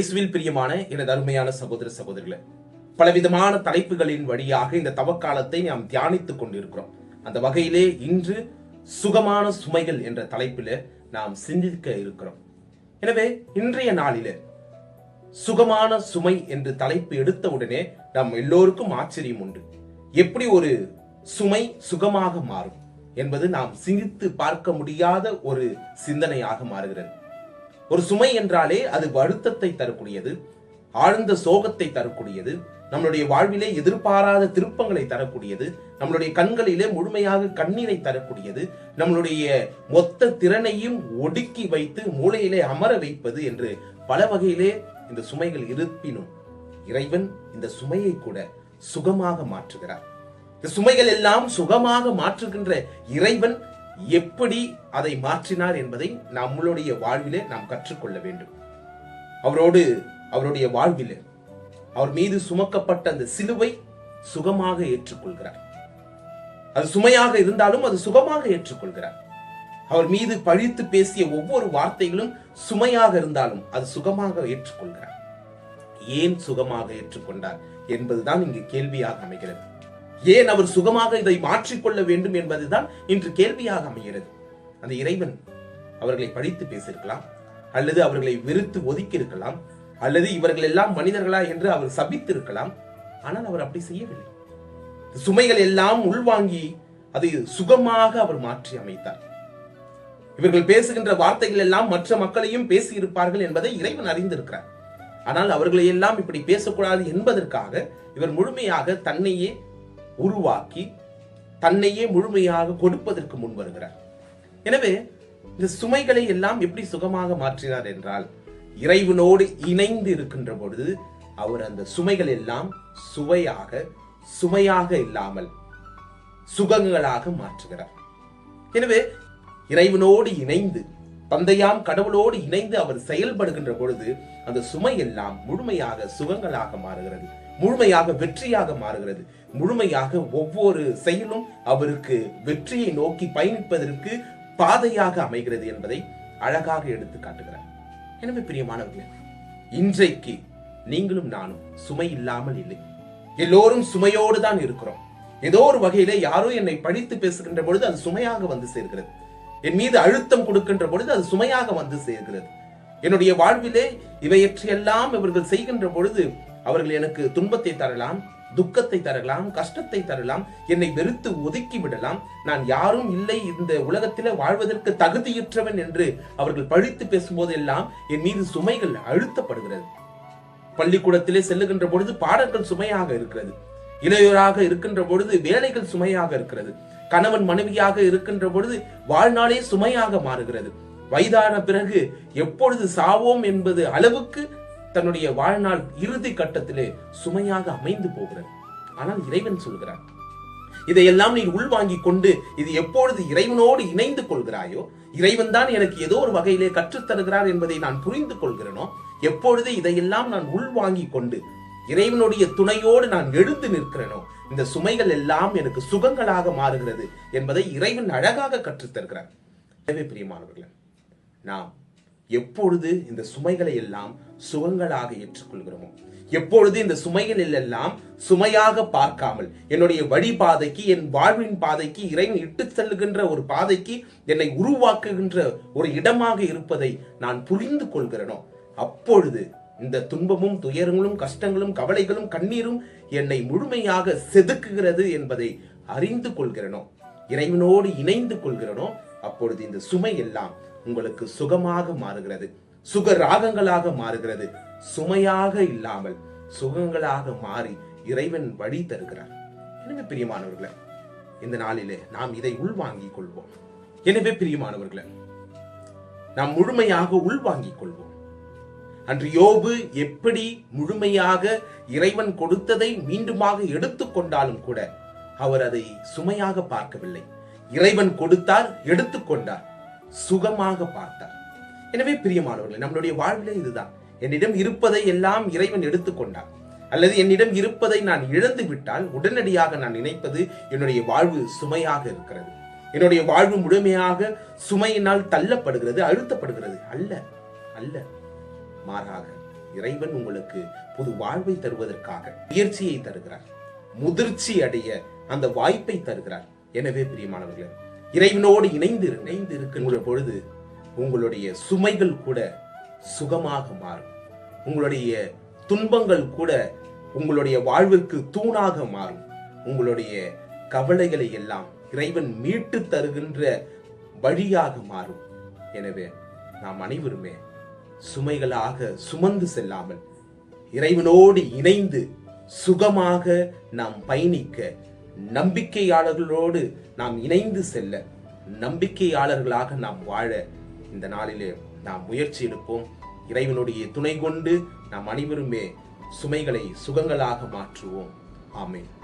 இயேசுவில் பிரியமான எனது அருமையான சகோதர சகோதரிகளே பலவிதமான தலைப்புகளின் வழியாக இந்த தவக்காலத்தை நாம் தியானித்துக் கொண்டிருக்கிறோம். அந்த வகையிலே இன்று சுகமான சுமைகள் என்ற தலைப்பில் நாம் சிந்திக்க இருக்கிறோம். எனவே இன்றைய நாளிலே சுகமான சுமை என்று தலைப்பு எடுத்த உடனே நம் எல்லோருக்கும் ஆச்சரியம் உண்டு. எப்படி ஒரு சுமை சுகமாக மாறும் என்பது நாம் சிந்தித்து பார்க்க முடியாத ஒரு சிந்தனையாக மாறுகிறது. ஒரு சுமை என்றாலே அது வருத்தத்தை தரக்கூடியது ஆழ்ந்த சோகத்தை தரக்கூடியது நம்மளுடைய வாழ்விலே எதிர்பாராத திருப்பங்களை தரக்கூடியது நம்மளுடைய கண்களிலே முழுமையாக கண்ணீரை தரக்கூடியது நம்மளுடைய மொத்த திறனையும் ஒடுக்கி வைத்து மூளையிலே அமர வைப்பது என்று பல வகையிலே இந்த சுமைகள் இருப்பினும் இறைவன் இந்த சுமையை கூட சுகமாக மாற்றுகிறார். இந்த சுமைகள் எல்லாம் சுகமாக மாற்றுகின்ற இறைவன் எப்படி அதை மாற்றினார் என்பதை நம்மளுடைய வாழ்விலே நாம் கற்றுக்கொள்ள வேண்டும். அவரோடு அவருடைய வாழ்விலே அவர் மீது சுமக்கப்பட்ட அந்த சிலுவை சுகமாக ஏற்றுக்கொள்கிறார். அது சுமையாக இருந்தாலும் அது சுகமாக ஏற்றுக்கொள்கிறார். அவர் மீது பழித்து பேசிய ஒவ்வொரு வார்த்தைகளும் சுமையாக இருந்தாலும் அது சுகமாக ஏற்றுக்கொள்கிறார். ஏன் சுகமாக ஏற்றுக்கொண்டார் என்பதுதான் இங்கு கேள்வியாக அமைகிறது. ஏன் அவர் சுகமாக இதை மாற்றிக்கொள்ள வேண்டும் என்பதுதான் இன்று கேள்வியாக அமைகிறது. அந்த இறைவன் அவர்களை படித்து பேசியிருக்கலாம் அல்லது அவர்களை வெறுத்து ஒதுக்கி இருக்கலாம் அல்லது இவர்கள் எல்லாம் மனிதர்களா என்று அவர் சபித்திருக்கலாம். ஆனால் அவர் அப்படி செய்யவில்லை. சுமைகள் எல்லாம் உள்வாங்கி அதை சுகமாக அவர் மாற்றி அமைத்தார். இவர்கள் பேசுகின்ற வார்த்தைகள் எல்லாம் மற்ற மக்களையும் பேசி இருப்பார்கள் என்பதை இறைவன் அறிந்திருக்கிறார். ஆனால் அவர்களை எல்லாம் இப்படி பேசக்கூடாது என்பதற்காக இவர் முழுமையாக தன்னையே உருவாக்கி தன்னையே முழுமையாக கொடுப்பதற்கு முன் வருகிறார். எனவே இந்த சுமைகளை எல்லாம் எப்படி சுகமாக மாற்றினார் என்றால் இறைவனோடு இணைந்து இருக்கின்ற பொழுது அவர் அந்த சுமைகள் எல்லாம் சுவையாக சுமையாக இல்லாமல் சுகங்களாக மாற்றுகிறார். எனவே இறைவனோடு இணைந்து தந்தையாம் கடவுளோடு இணைந்து அவர் செயல்படுகின்ற பொழுது அந்த சுமை எல்லாம் முழுமையாக சுகங்களாக மாறுகிறது முழுமையாக வெற்றியாக மாறுகிறது. முழுமையாக ஒவ்வொரு செயலும் அவருக்கு வெற்றியை நோக்கி பயணிப்பதற்கு பாதையாக அமைகிறது என்பதை அழகாக எடுத்து காட்டுகிறார். எனவே பிரியமானவர்களே இன்றைக்கு நீங்களும் நானும் சுமை இல்லாமல் இல்லை. எல்லோரும் சுமையோடு தான் இருக்கிறோம். ஏதோ ஒரு வகையில யாரோ என்னை படித்து பேசுகின்ற பொழுது அது சுமையாக வந்து சேர்கிறது. என் மீது அழுத்தம் கொடுக்கின்ற பொழுது அது சுமையாக வந்து சேர்கிறது. என்னுடைய வாழ்விலே இவையற்றையெல்லாம் இவர்கள் செய்கின்ற பொழுது அவர்கள் எனக்கு துன்பத்தை தரலாம் துக்கத்தை தரலாம் கஷ்டத்தை தரலாம் என்னை வெறுத்து ஒதுக்கி விடலாம். நான் யாரும் இல்லை இந்த உலகத்திலே வாழ்வதற்கு தகுதியற்றவன் என்று அவர்கள் பழித்து பேசும்போதெல்லாம் என் மீது சுமைகள் அழுத்தப்படுகிறது. பள்ளிக்கூடத்திலே செல்லுகின்ற பொழுது பாடங்கள் சுமையாக இருக்கிறது. இளையோராக இருக்கின்ற பொழுது வேலைகள் சுமையாக இருக்கிறது. கணவன் மனைவியாக இருக்கின்ற பொழுது வாழ்நாளே சுமையாக மாறுகிறது. வயதான பிறகு எப்பொழுது சாவோம் என்பது அளவுக்கு தன்னுடைய வாழ்நாள் இறுதி கட்டத்திலே சுமையாக அமைந்து போகிறது. ஆனால் இறைவன் சொல்கிறார் இதையெல்லாம் நீ உள்வாங்கி கொண்டு இது எப்பொழுது இறைவனோடு இணைந்து கொள்கிறாயோ இறைவன் தான் எனக்கு ஏதோ ஒரு வகையிலே கற்றுத் தருகிறார் என்பதை நான் புரிந்து கொள்கிறேனோ எப்பொழுது இதையெல்லாம் நான் உள்வாங்கிக் கொண்டு இறைவனுடைய துணையோடு நான் எழுந்து நிற்கிறேனோ இந்த சுமைகள் எல்லாம் எனக்கு சுகங்களாக மாறுகிறது என்பதை இறைவன் அழகாக கற்றுத் தருகிறார். எனவே பிரியமானவர்களே நாம் எப்பொழுது இந்த சுமைகளை எல்லாம் சுகங்களாக ஏற்றுக்கொள்கிறோமோ? எப்பொழுது இந்த சுமைகளில் எல்லாம் சுமையாக பார்க்காமல் என்னுடைய வழிபாதைக்கு என் வாழ்வின் பாதைக்கு இறைவன் இட்டு செல்லுகின்ற ஒரு பாதைக்கு என்னை உருவாக்குகின்ற ஒரு இடமாக இருப்பதை நான் புரிந்து கொள்கிறேனோ? அப்பொழுது இந்த துன்பமும் துயரங்களும் கஷ்டங்களும் கவலைகளும் கண்ணீரும் என்னை முழுமையாக செதுக்குகிறது என்பதை அறிந்து கொள்கிறனோ? இறைவனோடு இணைந்து கொள்கிறனோ? அப்பொழுது இந்த சுமை எல்லாம் உங்களுக்கு சுகமாக மாறுகிறது. சுக ராகங்களாக மாறுகிறது. சுமையாக இல்லாமல் சுகங்களாக மாறி இறைவன் வழி தருகிறார். எனவே பிரியமானவர்களே இந்த நாளிலே நாம் இதை உள்வாங்கிக் கொள்வோம். எனவே பிரியமானவர்களே நாம் முழுமையாக உள்வாங்கிக் கொள்வோம். அன்று யோபு எப்படி முழுமையாக இறைவன் கொடுத்ததை மீண்டுமாக எடுத்துக்கொண்டாலும் கூட அவர் அதை சுமையாக பார்க்கவில்லை. இறைவன் கொடுத்தார் எடுத்துக்கொண்டார் சுகமாக பார்த்தார். எனவே பிரியமானவர்களே நம்மளுடைய வாழ்விலே இதுதான். என்னிடம் இருப்பதை எல்லாம் இறைவன் எடுத்துக்கொண்டார் அல்லது என்னிடம் இருப்பதை நான் இழந்து விட்டால் உடனடியாக நான் நினைப்பது என்னுடைய வாழ்வு சுமையாக இருக்கிறது. என்னுடைய வாழ்வு முழுமையாக சுமையினால் தள்ளப்படுகிறது அழுத்தப்படுகிறது. அல்ல அல்ல. மாறாக இறைவன் உங்களுக்கு புது வாழ்வை தருவதற்காக முயற்சியை தருகிறார். முதிர்ச்சி அடைய அந்த வாய்ப்பை தருகிறார். எனவே பிரியமானவர்களே இறைவனோடு இணைந்து இணைந்து இருக்கின்ற பொழுது உங்களுடைய சுமைகள் கூட சுகமாக மாறும். உங்களுடைய துன்பங்கள் கூட உங்களுடைய வாழ்விற்கு தூணாக மாறும். உங்களுடைய கவலைகளை எல்லாம் இறைவன் மீட்டு தருகின்ற வழியாக மாறும். எனவே நாம் அனைவருமே சுமைகளாக சுமந்து செல்லாமல் இறைவனோடு இணைந்து சுகமாக நாம் பயணிக்க நம்பிக்கையாளர்களோடு நாம் இணைந்து செல்ல நம்பிக்கையாளர்களாக நாம் வாழ இந்த நாளிலே நாம் முயற்சி எடுப்போம். இறைவனுடைய துணை கொண்டு நாம் அனைவருமே சுமைகளை சுகங்களாக மாற்றுவோம். ஆமேன்.